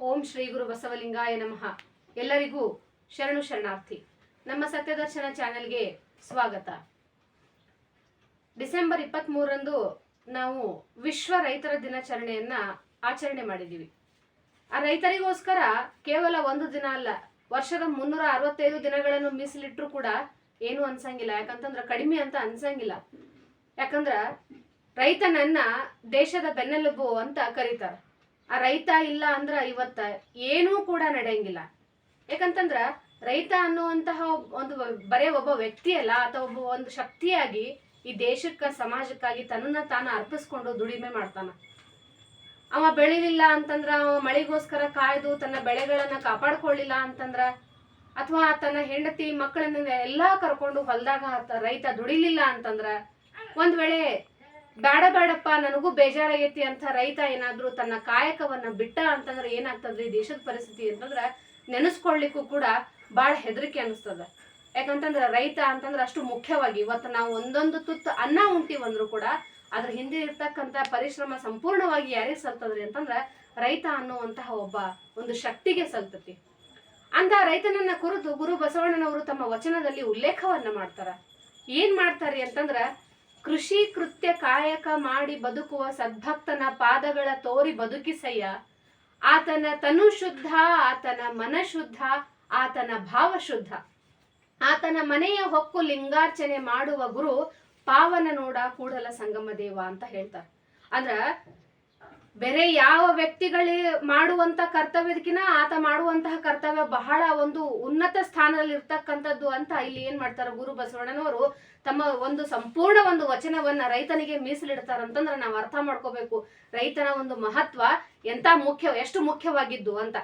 ಓಂ ಶ್ರೀ ಗುರು ಬಸವಲಿಂಗಾಯ ನಮಃ. ಎಲ್ಲರಿಗೂ ಶರಣು ಶರಣಾರ್ಥಿ. ನಮ್ಮ ಸತ್ಯದರ್ಶನ ಚಾನೆಲ್ಗೆ ಸ್ವಾಗತ. ಡಿಸೆಂಬರ್ ಇಪ್ಪತ್ತ್ ಮೂರರಂದು ನಾವು ವಿಶ್ವ ರೈತರ ದಿನಾಚರಣೆಯನ್ನ ಆಚರಣೆ ಮಾಡಿದ್ದೀವಿ. ಆ ರೈತರಿಗೋಸ್ಕರ ಕೇವಲ ಒಂದು ದಿನ ಅಲ್ಲ, ವರ್ಷದ ಮುನ್ನೂರ ಅರವತ್ತೈದು ದಿನಗಳನ್ನು ಮೀಸಲಿಟ್ಟರು ಕೂಡ ಏನು ಅನ್ಸಂಗಿಲ್ಲ. ಯಾಕಂತಂದ್ರೆ ಕಡಿಮೆ ಅಂತ ಅನ್ಸಂಗಿಲ್ಲ. ಯಾಕಂದ್ರ ರೈತನನ್ನ ದೇಶದ ಬೆನ್ನೆಲುಬು ಅಂತ ಕರೀತಾರ. ಆ ರೈತ ಇಲ್ಲ ಅಂದ್ರ ಇವತ್ತ ಏನೂ ಕೂಡ ನಡೆಯಂಗಿಲ್ಲ. ಯಾಕಂತಂದ್ರ ರೈತ ಅನ್ನುವಂತಹ ಒಂದು ಬರೇ ಒಬ್ಬ ವ್ಯಕ್ತಿ ಅಲ್ಲ, ಅಥವಾ ಒಬ್ಬ ಒಂದು ಶಕ್ತಿಯಾಗಿ ಈ ದೇಶಕ್ಕ, ಸಮಾಜಕ್ಕಾಗಿ ತನ್ನನ್ನ ತಾನು ಅರ್ಪಿಸ್ಕೊಂಡು ದುಡಿಮೆ ಮಾಡ್ತಾನ. ಅವ ಬೆಳಿಲಿಲ್ಲ ಅಂತಂದ್ರ ಅವ ಮಳೆಗೋಸ್ಕರ ಕಾಯ್ದು ತನ್ನ ಬೆಳೆಗಳನ್ನ ಕಾಪಾಡ್ಕೊಳ್ಳಿಲ್ಲ ಅಂತಂದ್ರ, ಅಥವಾ ತನ್ನ ಹೆಂಡತಿ ಮಕ್ಕಳನ್ನ ಎಲ್ಲಾ ಕರ್ಕೊಂಡು ಹೊಲದಾಗ ರೈತ ದುಡಿಲಿಲ್ಲ ಅಂತಂದ್ರ, ಒಂದ್ ವೇಳೆ ಬೇಡ ಬೇಡಪ್ಪ, ನನಗೂ ಬೇಜಾರಾಗೈತಿ ಅಂತ ರೈತ ಏನಾದ್ರೂ ತನ್ನ ಕಾಯಕವನ್ನ ಬಿಟ್ಟ ಅಂತಂದ್ರೆ ಏನಾಗ್ತದ್ರಿ? ದೇಶದ ಪರಿಸ್ಥಿತಿ ಅಂತಂದ್ರ ನೆನೆಸ್ಕೊಳ್ಲಿಕ್ಕೂ ಕೂಡ ಬಹಳ ಹೆದರಿಕೆ ಅನಿಸ್ತದ. ಯಾಕಂತಂದ್ರ ರೈತ ಅಂತಂದ್ರೆ ಅಷ್ಟು ಮುಖ್ಯವಾಗಿ ಇವತ್ತು ನಾವು ಒಂದೊಂದು ತುತ್ತು ಅನ್ನ ಉಂಟಿವಂದ್ರು ಕೂಡ ಅದ್ರ ಹಿಂದೆ ಇರ್ತಕ್ಕಂತ ಪರಿಶ್ರಮ ಸಂಪೂರ್ಣವಾಗಿ ಯಾರಿಗೆ ಸಲ್ತದ್ರಿ ಅಂತಂದ್ರ ರೈತ ಅನ್ನುವಂತಹ ಒಬ್ಬ ಒಂದು ಶಕ್ತಿಗೆ ಸಲ್ತತಿ. ಅಂತ ರೈತನನ್ನ ಕುರಿತು ಗುರು ಬಸವಣ್ಣನವರು ತಮ್ಮ ವಚನದಲ್ಲಿ ಉಲ್ಲೇಖವನ್ನ ಮಾಡ್ತಾರ. ಏನ್ ಮಾಡ್ತಾರಿ ಅಂತಂದ್ರ ಕೃಷಿ ಕೃತ್ಯ ಕಾಯಕ ಮಾಡಿ ಬದುಕುವ ಸದ್ಭಕ್ತನ ಪಾದಗಳ ತೋರಿ ಬದುಕಿಸಯ್ಯ. ಆತನ ತನು ಶುದ್ಧ ಆತನ ಮನ ಶುದ್ಧ ಆತನ ಭಾವ ಶುದ್ಧ ಆತನ ಮನೆಯ ಹೊಕ್ಕು ಲಿಂಗಾರ್ಚನೆ ಮಾಡುವ ಗುರು ಪಾವನ ನೋಡ ಕೂಡಲ ಸಂಗಮ ದೇವ ಅಂತ ಹೇಳ್ತಾರೆ. ಅಂದ್ರ ಬೇರೆ ಯಾವ ವ್ಯಕ್ತಿಗಳೇ ಮಾಡುವಂತ ಕರ್ತವ್ಯದಕ್ಕಿಂತ ಆತ ಮಾಡುವಂತಹ ಕರ್ತವ್ಯ ಬಹಳ ಒಂದು ಉನ್ನತ ಸ್ಥಾನದಲ್ಲಿ ಇರ್ತಕ್ಕಂಥದ್ದು ಅಂತ ಇಲ್ಲಿ ಏನ್ ಮಾಡ್ತಾರೆ ಗುರು ಬಸವಣ್ಣನವರು? ತಮ್ಮ ಒಂದು ಸಂಪೂರ್ಣ ಒಂದು ವಚನವನ್ನ ರೈತನಿಗೆ ಮೀಸಲಿಡ್ತಾರ ಅಂತಂದ್ರೆ ನಾವು ಅರ್ಥ ಮಾಡ್ಕೋಬೇಕು. ರೈತನ ಒಂದು ಮಹತ್ವ ಎಂತ ಮುಖ್ಯ, ಎಷ್ಟು ಮುಖ್ಯವಾಗಿದ್ದು ಅಂತ.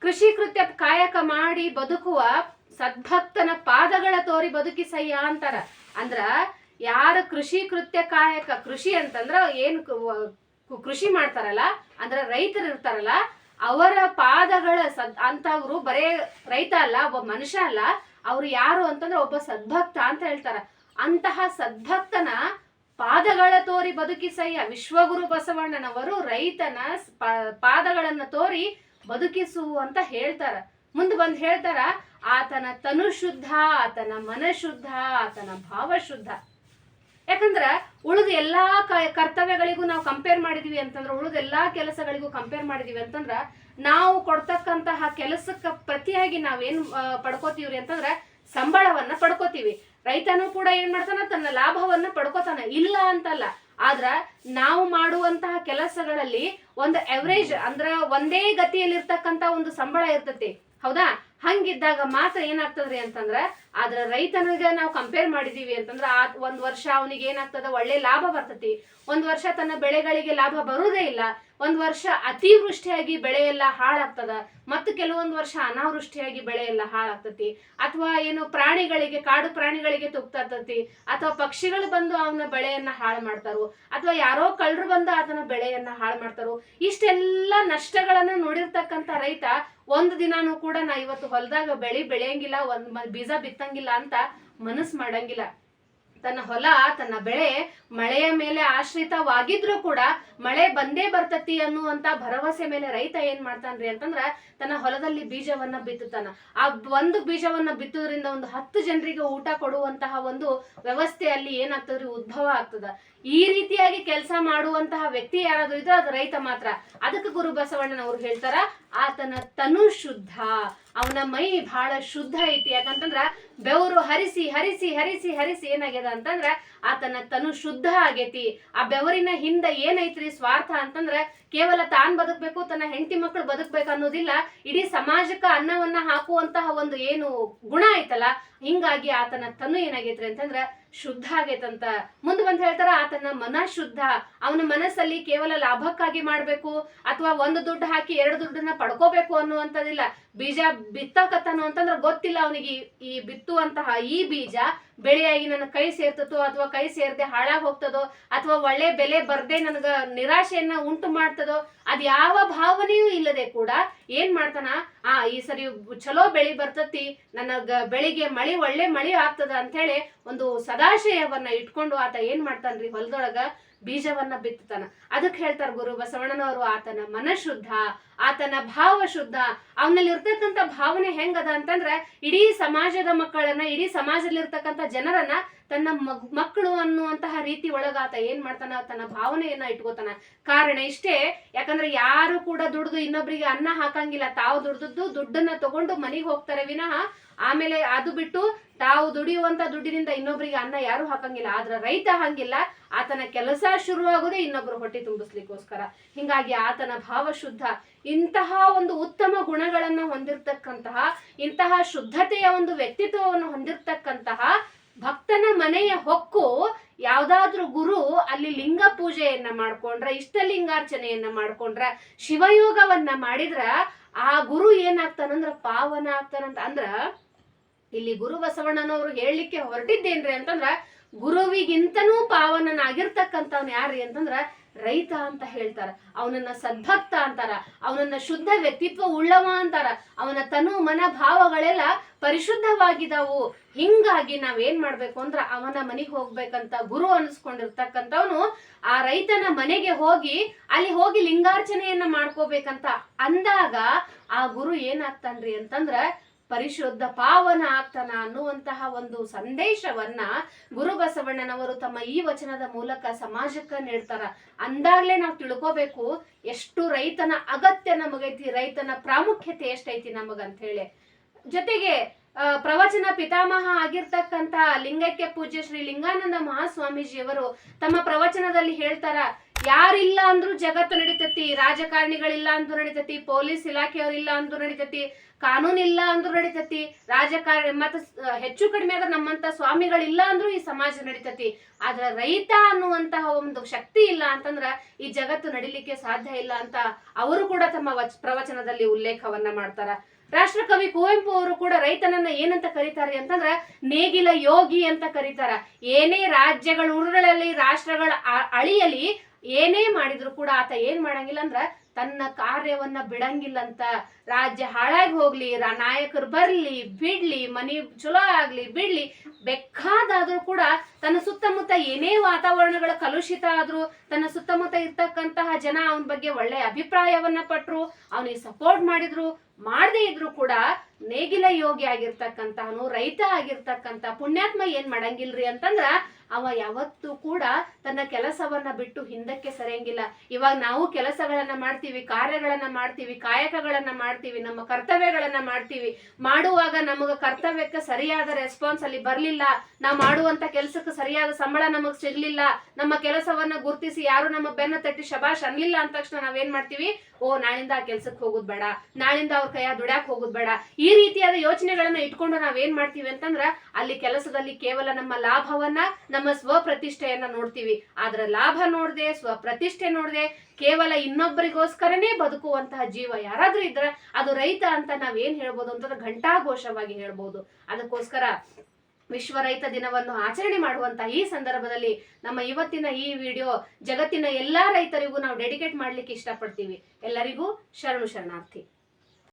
ಕೃಷಿ ಕೃತ್ಯ ಕಾಯಕ ಮಾಡಿ ಬದುಕುವ ಸದ್ಭಕ್ತನ ಪಾದಗಳ ತೋರಿ ಬದುಕಿಸಯ್ಯ ಅಂತಾರ. ಅಂದ್ರ ಯಾರ ಕೃಷಿ ಕೃತ್ಯ ಕಾಯಕ ಕೃಷಿ ಅಂತಂದ್ರ ಏನ್ ಕೃಷಿ ಮಾಡ್ತಾರಲ್ಲ, ಅಂದ್ರ ರೈತರು ಇರ್ತಾರಲ್ಲ, ಅವರ ಪಾದಗಳ ಸದ್, ಅಂತವ್ರು ಬರೇ ರೈತ ಅಲ್ಲ, ಒಬ್ಬ ಮನುಷ್ಯ ಅಲ್ಲ, ಅವ್ರು ಯಾರು ಅಂತಂದ್ರೆ ಒಬ್ಬ ಸದ್ಭಕ್ತ ಅಂತ ಹೇಳ್ತಾರ. ಅಂತಹ ಸದ್ಭಕ್ತನ ಪಾದಗಳ ತೋರಿ ಬದುಕಿಸಯ್ಯ. ವಿಶ್ವಗುರು ಬಸವಣ್ಣನವರು ರೈತನ ಪಾದಗಳನ್ನ ತೋರಿ ಬದುಕಿಸು ಅಂತ ಹೇಳ್ತಾರ. ಮುಂದೆ ಬಂದ್ ಹೇಳ್ತಾರ, ಆತನ ತನು ಶುದ್ಧ ಆತನ ಮನಶುದ್ಧ, ಆತನ ಭಾವ ಶುದ್ಧ ಯಾಕಂದ್ರ ಉಳಿದ ಎಲ್ಲಾ ಕರ್ತವ್ಯಗಳಿಗೂ ನಾವು ಕಂಪೇರ್ ಮಾಡಿದೀವಿ ಅಂತಂದ್ರೆ, ಉಳಿದ ಎಲ್ಲಾ ಕೆಲಸಗಳಿಗೂ ಕಂಪೇರ್ ಮಾಡಿದೀವಿ ಅಂತಂದ್ರೆ, ನಾವು ಕೊಡ್ತಕ್ಕಂತಹ ಕೆಲಸಕ್ಕೆ ಪ್ರತಿಯಾಗಿ ನಾವೇನ್ ಪಡ್ಕೋತೀವಿ ಪಡ್ಕೋತೀವ್ರಿ ಅಂತಂದ್ರೆ ಸಂಬಳವನ್ನ ಪಡ್ಕೋತೀವಿ. ರೈತನು ಕೂಡ ಏನ್ ಮಾಡ್ತಾನ, ತನ್ನ ಲಾಭವನ್ನ ಪಡ್ಕೋತಾನ. ಇಲ್ಲ ಅಂತಲ್ಲ. ಆದ್ರ ನಾವು ಮಾಡುವಂತಹ ಕೆಲಸಗಳಲ್ಲಿ ಒಂದು ಎವರೇಜ್ ಅಂದ್ರ ಒಂದೇ ಗತಿಯಲ್ಲಿ ಇರ್ತಕ್ಕಂತ ಒಂದು ಸಂಬಳ ಇರ್ತತಿ. ಹೌದಾ? ಹಂಗಿದ್ದಾಗ ಮಾತ್ರ ಏನಾಗ್ತದ್ರಿ ಅಂತಂದ್ರ, ಆದ್ರ ರೈತನಿಗೆ ನಾವು ಕಂಪೇರ್ ಮಾಡಿದೀವಿ ಅಂತಂದ್ರ, ಆ ಒಂದ್ ವರ್ಷ ಅವನಿಗೆ ಏನಾಗ್ತದ, ಒಳ್ಳೆ ಲಾಭ ಬರ್ತತಿ. ಒಂದ್ ವರ್ಷ ತನ್ನ ಬೆಳೆಗಳಿಗೆ ಲಾಭ ಬರುವುದೇ ಇಲ್ಲ. ಒಂದ್ ವರ್ಷ ಅತಿವೃಷ್ಟಿಯಾಗಿ ಬೆಳೆ ಎಲ್ಲ ಹಾಳಾಗ್ತದ. ಮತ್ತು ಕೆಲವೊಂದು ವರ್ಷ ಅನಾವೃಷ್ಟಿಯಾಗಿ ಬೆಳೆ ಎಲ್ಲ ಹಾಳಾಗ್ತತಿ. ಅಥವಾ ಏನು ಪ್ರಾಣಿಗಳಿಗೆ, ಕಾಡು ಪ್ರಾಣಿಗಳಿಗೆ ತುಕ್ತತಿ ಅಥವಾ ಪಕ್ಷಿಗಳು ಬಂದು ಅವನ ಬೆಳೆಯನ್ನ ಹಾಳು ಮಾಡ್ತಾರೋ. ಅಥವಾ ಯಾರೋ ಕಳ್ಳರು ಬಂದು ಆತನ ಬೆಳೆಯನ್ನ ಹಾಳು ಮಾಡ್ತಾರೋ. ಇಷ್ಟೆಲ್ಲ ನಷ್ಟಗಳನ್ನ ನೋಡಿರ್ತಕ್ಕಂಥ ರೈತ ಒಂದು ದಿನಾನು ಕೂಡ ನಾ ಇವತ್ತು ಹೊಲದಾಗ ಬೆಳಿ ಬೆಳೆಯಂಗಿಲ್ಲ ಒಂದ್ ಬೀಜ ಬಿತ್ತಂಗಿಲ್ಲ ಅಂತ ಮನಸ್ ಮಾಡಂಗಿಲ್ಲ. ತನ್ನ ಹೊಲ, ತನ್ನ ಬೆಳೆ ಮಳೆಯ ಮೇಲೆ ಆಶ್ರಿತವಾಗಿದ್ರು ಕೂಡ ಮಳೆ ಬಂದೇ ಬರ್ತತಿ ಅನ್ನುವಂತ ಭರವಸೆ ಮೇಲೆ ರೈತ ಏನ್ ಮಾಡ್ತಾನ್ರಿ ಅಂತಂದ್ರ ತನ್ನ ಹೊಲದಲ್ಲಿ ಬೀಜವನ್ನ ಬಿತ್ತುತ್ತಾನ. ಆ ಒಂದು ಬೀಜವನ್ನ ಬಿತ್ತುವುದರಿಂದ ಒಂದು ಹತ್ತು ಜನರಿಗೆ ಊಟ ಕೊಡುವಂತಹ ಒಂದು ವ್ಯವಸ್ಥೆ ಅಲ್ಲಿ ಏನಾಗ್ತದ್ರಿ, ಉದ್ಭವ ಆಗ್ತದ. ಈ ರೀತಿಯಾಗಿ ಕೆಲಸ ಮಾಡುವಂತಹ ವ್ಯಕ್ತಿ ಯಾರಾದ್ರೂ ಇದ್ರೆ ಅದು ರೈತ ಮಾತ್ರ. ಅದಕ್ಕೆ ಗುರು ಬಸವಣ್ಣನವ್ರು ಹೇಳ್ತಾರ, ಆತನ ತನು ಶುದ್ಧ, ಅವನ ಮೈ ಬಹಳ ಶುದ್ಧ ಐತಿ. ಯಾಕಂತಂದ್ರ ಬೆವರು ಹರಿಸಿ ಹರಿಸಿ ಹರಿಸಿ ಹರಿಸಿ ಏನಾಗ್ಯದ ಅಂತಂದ್ರ ಆತನ ತನು ಶುದ್ಧ ಆಗೇತಿ. ಆ ಬೆವರಿನ ಹಿಂದ ಏನೈತ್ರಿ ಸ್ವಾರ್ಥ ಅಂತಂದ್ರ ಕೇವಲ ತಾನ್ ಬದುಕ್ಬೇಕು, ತನ್ನ ಹೆಂಡತಿ ಮಕ್ಕಳು ಬದುಕ್ಬೇಕು ಅನ್ನೋದಿಲ್ಲ. ಇಡೀ ಸಮಾಜಕ್ಕೆ ಅನ್ನವನ್ನ ಹಾಕುವಂತಹ ಒಂದು ಏನು ಗುಣ ಐತಲ್ಲ, ಹಿಂಗಾಗಿ ಆತನ ತನು ಏನಾಗೈತ್ರಿ ಅಂತಂದ್ರ ಶುದ್ಧ ಆಗೈತಂತ. ಮುಂದೆ ಬಂದು ಹೇಳ್ತಾರ, ಆತನ ಮನ ಶುದ್ಧ. ಅವನ ಮನಸ್ಸಲ್ಲಿ ಕೇವಲ ಲಾಭಕ್ಕಾಗಿ ಮಾಡಬೇಕು, ಅಥವಾ ಒಂದು ದುಡ್ಡು ಹಾಕಿ ಎರಡು ದುಡ್ಡನ್ನ ಪಡ್ಕೋಬೇಕು ಅನ್ನುವಂಥದ್ದಿಲ್ಲ. ಬೀಜ ಬಿತ್ತಕತ್ತನು ಅಂತಂದ್ರೆ ಗೊತ್ತಿಲ್ಲ ಅವನಿಗೆ ಈ ಬಿತ್ತುವಂತಹ ಈ ಬೀಜ ಬೆಳೆಯಾಗಿ ನನ್ನ ಕೈ ಸೇರ್ತತೋ, ಅಥವಾ ಕೈ ಸೇರದೆ ಹಾಳಾಗಿ ಹೋಗ್ತದೋ, ಅಥವಾ ಒಳ್ಳೆ ಬೆಲೆ ಬರ್ದೆ ನನಗ ನಿರಾಶೆಯನ್ನ ಉಂಟು ಮಾಡ್ತದೋ ಅದ್ ಯಾವ ಭಾವನೆಯೂ ಇಲ್ಲದೆ ಕೂಡ ಏನ್ ಮಾಡ್ತಾನ? ಆ, ಈ ಸರಿ ಚಲೋ ಬೆಳಿ ಬರ್ತತಿ, ನನ್ನ ಬೆಳಿಗ್ಗೆ ಮಳಿ ಒಳ್ಳೆ ಮಳಿ ಆಗ್ತದ ಅಂತ ಹೇಳಿ ಒಂದು ಸದಾಶಯವನ್ನ ಇಟ್ಕೊಂಡು ಆತ ಏನ್ ಮಾಡ್ತಾನ್ರಿ? ಹೊಲದೊಳಗ ಬೀಜವನ್ನ ಬಿತ್ತತಾನ. ಅದಕ್ಕೆ ಹೇಳ್ತಾರ ಗುರು ಬಸವಣ್ಣನವರು, ಆತನ ಮನಶುದ್ಧ, ಆತನ ಭಾವ ಶುದ್ಧ ಅವನಲ್ಲಿ ಇರ್ತಕ್ಕಂಥ ಭಾವನೆ ಹೆಂಗದ ಅಂತಂದ್ರೆ, ಇಡೀ ಸಮಾಜದ ಮಕ್ಕಳನ್ನ, ಇಡೀ ಸಮಾಜದಲ್ಲಿ ಇರ್ತಕ್ಕಂಥ ಜನರನ್ನ ತನ್ನ ಮಗ್- ಮಕ್ಕಳು ಅನ್ನುವಂತಹ ರೀತಿ ಒಳಗಾತ ಏನ್ ಮಾಡ್ತಾನ, ತನ್ನ ಭಾವನೆಯನ್ನ ಇಟ್ಕೋತಾನ. ಕಾರಣ ಇಷ್ಟೇ, ಯಾಕಂದ್ರೆ ಯಾರು ಕೂಡ ದುಡ್ದು ಇನ್ನೊಬ್ಬರಿಗೆ ಅನ್ನ ಹಾಕಂಗಿಲ್ಲ. ತಾವು ದುಡ್ದದ್ದು ದುಡ್ಡನ್ನ ತಗೊಂಡು ಮನೆಗೆ ಹೋಗ್ತಾರೆ ವಿನಃ ಆಮೇಲೆ ಅದು ಬಿಟ್ಟು ತಾವು ದುಡಿಯುವಂತ ದುಡ್ಡಿನಿಂದ ಇನ್ನೊಬ್ಬರಿಗೆ ಅನ್ನ ಯಾರು ಹಾಕಂಗಿಲ್ಲ. ಆದ್ರೆ ರೈತ ಹಂಗಿಲ್ಲ. ಆತನ ಕೆಲಸ ಶುರುವಾಗೋದೇ ಇನ್ನೊಬ್ರು ಹೊಟ್ಟೆ ತುಂಬಿಸ್ಲಿಕ್ಕೋಸ್ಕರ. ಹಿಂಗಾಗಿ ಆತನ ಭಾವ ಶುದ್ಧ ಇಂತಹ ಒಂದು ಉತ್ತಮ ಗುಣಗಳನ್ನ ಹೊಂದಿರತಕ್ಕಂತಹ, ಇಂತಹ ಶುದ್ಧತೆಯ ಒಂದು ವ್ಯಕ್ತಿತ್ವವನ್ನು ಹೊಂದಿರತಕ್ಕಂತಹ ಭಕ್ತನ ಮನೆಯ ಹೊಕ್ಕು ಯಾವ್ದಾದ್ರೂ ಗುರು ಅಲ್ಲಿ ಲಿಂಗ ಪೂಜೆಯನ್ನ ಮಾಡ್ಕೊಂಡ್ರ ಇಷ್ಟಲಿಂಗಾರ್ಚನೆಯನ್ನ ಮಾಡ್ಕೊಂಡ್ರ, ಶಿವಯೋಗವನ್ನ ಮಾಡಿದ್ರ ಆ ಗುರು ಏನಾಗ್ತಾನಂದ್ರ ಪಾವನ ಆಗ್ತಾನಂತ. ಅಂದ್ರ ಇಲ್ಲಿ ಗುರು ಬಸವಣ್ಣನವರು ಹೇಳಲಿಕ್ಕೆ ಹೊರಟಿದ್ದೇನ್ರಿ ಅಂತಂದ್ರ, ಗುರುವಿಗಿಂತನೂ ಪಾವನನಾಗಿರ್ತಕ್ಕಂಥವ್ನ ಯಾರ್ರಿ ಅಂತಂದ್ರ ರೈತ ಅಂತ ಹೇಳ್ತಾರ, ಅವನನ್ನ ಸದ್ಭಕ್ತ ಅಂತಾರ, ಅವನನ್ನ ಶುದ್ಧ ವ್ಯಕ್ತಿತ್ವ ಉಳ್ಳವ ಅಂತಾರ, ಅವನ ತನು ಮನ ಭಾವಗಳೆಲ್ಲ ಪರಿಶುದ್ಧವಾಗಿದಾವು. ಹಿಂಗಾಗಿ ನಾವೇನ್ ಮಾಡ್ಬೇಕು ಅಂದ್ರ ಅವನ ಮನೆಗೆ ಹೋಗ್ಬೇಕಂತ ಗುರು ಅನ್ಸ್ಕೊಂಡಿರ್ತಕ್ಕಂಥವ್ನು ಆ ರೈತನ ಮನೆಗೆ ಹೋಗಿ ಅಲ್ಲಿ ಹೋಗಿ ಲಿಂಗಾರ್ಚನೆಯನ್ನ ಮಾಡ್ಕೋಬೇಕಂತ ಅಂದಾಗ ಆ ಗುರು ಏನಾಗ್ತಾನ್ರಿ ಅಂತಂದ್ರ ಪರಿಶುದ್ಧ ಪಾವನ ಆಗ್ತಾನ ಅನ್ನುವಂತಹ ಒಂದು ಸಂದೇಶವನ್ನ ಗುರು ಬಸವಣ್ಣನವರು ತಮ್ಮ ಈ ವಚನದ ಮೂಲಕ ಸಮಾಜಕ್ಕ ನೀಡ್ತಾರ. ಅಂದಾಗ್ಲೇ ನಾವು ತಿಳ್ಕೋಬೇಕು ಎಷ್ಟು ರೈತನ ಅಗತ್ಯ ನಮಗೈತಿ ರೈತನ ಪ್ರಾಮುಖ್ಯತೆ ಎಷ್ಟೈತಿ ನಮಗಂತ ಹೇಳಿ ಜೊತೆಗೆ ಪ್ರವಚನ ಪಿತಾಮಹ ಆಗಿರ್ತಕ್ಕಂತ ಲಿಂಗಕ್ಕೆ ಪೂಜ್ಯ ಶ್ರೀ ಲಿಂಗಾನಂದ ಮಹಾಸ್ವಾಮೀಜಿಯವರು ತಮ್ಮ ಪ್ರವಚನದಲ್ಲಿ ಹೇಳ್ತಾರ ಯಾರಿಲ್ಲ ಅಂದ್ರೂ ಜಗತ್ತು ನಡೀತತಿ, ರಾಜಕಾರಣಿಗಳಿಲ್ಲ ಅಂದ್ರೂ ನಡೀತತಿ, ಪೊಲೀಸ್ ಇಲಾಖೆಯವ್ರಿಲ್ಲ ಅಂದ್ರೂ ನಡೀತತಿ ಕಾನೂನು ಇಲ್ಲ ಅಂದ್ರೂ ನಡೀತತಿ, ರಾಜಕಾರಣಿ ಮತ್ತ ಹೆಚ್ಚು ಕಡಿಮೆ ಆದ್ರೆ ನಮ್ಮಂತ ಸ್ವಾಮಿಗಳಿಲ್ಲ ಅಂದ್ರೂ ಈ ಸಮಾಜ ನಡೀತತಿ. ಆದ್ರೆ ರೈತ ಅನ್ನುವಂತಹ ಒಂದು ಶಕ್ತಿ ಇಲ್ಲ ಅಂತಂದ್ರ ಈ ಜಗತ್ತು ನಡಿಲಿಕ್ಕೆ ಸಾಧ್ಯ ಇಲ್ಲ ಅಂತ ಅವರು ಕೂಡ ತಮ್ಮ ವಚ್, ಪ್ರವಚನದಲ್ಲಿ ಉಲ್ಲೇಖವನ್ನ ಮಾಡ್ತಾರ. ರಾಷ್ಟ್ರಕವಿ ಕುವೆಂಪು ಅವರು ಕೂಡ ರೈತನನ್ನ ಏನಂತ ಕರೀತಾರೆ ಅಂತಂದ್ರ ನೇಗಿಲ ಯೋಗಿ ಅಂತ ಕರೀತಾರ. ಏನೇ ರಾಜ್ಯಗಳ ಉರುಳಲಿ ರಾಷ್ಟ್ರಗಳ ಅಳಿಯಲಿ ಏನೇ ಮಾಡಿದ್ರು ಕೂಡ ಆತ ಏನ್ ಮಾಡಂಗಿಲ್ಲ ಅಂದ್ರ ತನ್ನ ಕಾರ್ಯವನ್ನ ಬಿಡಂಗಿಲ್ಲಂತ ರಾಜ್ಯ ಹಾಳಾಗಿ ಹೋಗ್ಲಿ ನಾಯಕರು ಬರ್ಲಿ, ಬಿಡ್ಲಿ, ಮನಿ ಚಲೋ ಆಗ್ಲಿ, ಬಿಡ್ಲಿ, ಬೇಕಾದಾದ್ರೂ ಕೂಡ ತನ್ನ ಸುತ್ತಮುತ್ತ ಏನೇ ವಾತಾವರಣಗಳ ಕಲುಷಿತ ಆದ್ರೂ ತನ್ನ ಸುತ್ತಮುತ್ತ ಇರ್ತಕ್ಕಂತಹ ಜನ ಅವನ ಬಗ್ಗೆ ಒಳ್ಳೆ ಅಭಿಪ್ರಾಯವನ್ನ ಪಟ್ರು, ಅವನಿಗೆ ಸಪೋರ್ಟ್ ಮಾಡಿದ್ರು ಮಾಡದೇ ಇದ್ರು ಕೂಡ ನೇಗಿಲ ಯೋಗಿ ಆಗಿರ್ತಕ್ಕಂತಹನು, ರೈತ ಆಗಿರ್ತಕ್ಕಂತ ಪುಣ್ಯಾತ್ಮ ಏನ್ ಮಾಡಂಗಿಲ್ರಿ ಅಂತಂದ್ರ ಅವ ಯಾವತ್ತೂ ಕೂಡ ತನ್ನ ಕೆಲಸವನ್ನ ಬಿಟ್ಟು ಹಿಂದಕ್ಕೆ ಸರಿಯಂಗಿಲ್ಲ. ಇವಾಗ ನಾವು ಕೆಲಸಗಳನ್ನ ಮಾಡ್ತೀವಿ, ಕಾರ್ಯಗಳನ್ನ ಮಾಡ್ತೀವಿ, ಕಾಯಕಗಳನ್ನ ಮಾಡ್ತೀವಿ, ನಮ್ಮ ಕರ್ತವ್ಯಗಳನ್ನ ಮಾಡ್ತೀವಿ. ಮಾಡುವಾಗ ನಮಗ ಕರ್ತವ್ಯಕ್ಕೆ ಸರಿಯಾದ ರೆಸ್ಪಾನ್ಸ್ ಅಲ್ಲಿ ಬರ್ಲಿಲ್ಲ. ನಾ ಮಾಡುವಂತ ಕೆಲಸಕ್ಕೆ ಸರಿಯಾದ ಸಂಬಳ ನಮಗ್ ಸಿಗ್ಲಿಲ್ಲ. ನಮ್ಮ ಕೆಲಸವನ್ನ ಗುರುತಿಸಿ ಯಾರು ನಮ್ಮ ಬೆನ್ನ ತಟ್ಟಿ ಶಬಾಷ್ ಅನ್ಲಿಲ್ಲ ಅಂದ ತಕ್ಷಣ ನಾವೇನ್ ಮಾಡ್ತೀವಿ? ಓ, ನಾಳಿಂದ ಆ ಕೆಲ್ಸಕ್ಕೆ ಹೋಗುದ್ ಬೇಡ. ನಾಳಿಂದ ಕೈಯ ದುಡ್ಯಾಕ್ ಹೋಗೋದು ಬೇಡ. ಈ ರೀತಿಯಾದ ಯೋಚನೆಗಳನ್ನ ಇಟ್ಕೊಂಡು ನಾವೇನ್ ಮಾಡ್ತೀವಿ ಅಂತಂದ್ರ ಅಲ್ಲಿ ಕೆಲಸದಲ್ಲಿ ಕೇವಲ ನಮ್ಮ ಲಾಭವನ್ನ, ನಮ್ಮ ಸ್ವಪ್ರತಿಷ್ಠೆಯನ್ನ ನೋಡ್ತೀವಿ. ಆದ್ರ ಲಾಭ ನೋಡ್ದೆ, ಸ್ವಪ್ರತಿಷ್ಠೆ ನೋಡ್ದೆ, ಕೇವಲ ಇನ್ನೊಬ್ಬರಿಗೋಸ್ಕರನೇ ಬದುಕುವಂತಹ ಜೀವ ಯಾರಾದ್ರೂ ಇದ್ರೆ ಅದು ರೈತ ಅಂತ ನಾವೇನ್ ಹೇಳ್ಬೋದು ಅಂತಂದ್ರೆ ಘಂಟಾಘೋಷವಾಗಿ ಹೇಳ್ಬೋದು. ಅದಕ್ಕೋಸ್ಕರ ವಿಶ್ವ ರೈತ ದಿನವನ್ನು ಆಚರಣೆ ಮಾಡುವಂತಹ ಈ ಸಂದರ್ಭದಲ್ಲಿ ನಮ್ಮ ಇವತ್ತಿನ ಈ ವಿಡಿಯೋ ಜಗತ್ತಿನ ಎಲ್ಲಾ ರೈತರಿಗೂ ನಾವು ಡೆಡಿಕೇಟ್ ಮಾಡ್ಲಿಕ್ಕೆ ಇಷ್ಟಪಡ್ತೀವಿ. ಎಲ್ಲರಿಗೂ ಶರಣು ಶರಣಾರ್ಥಿ.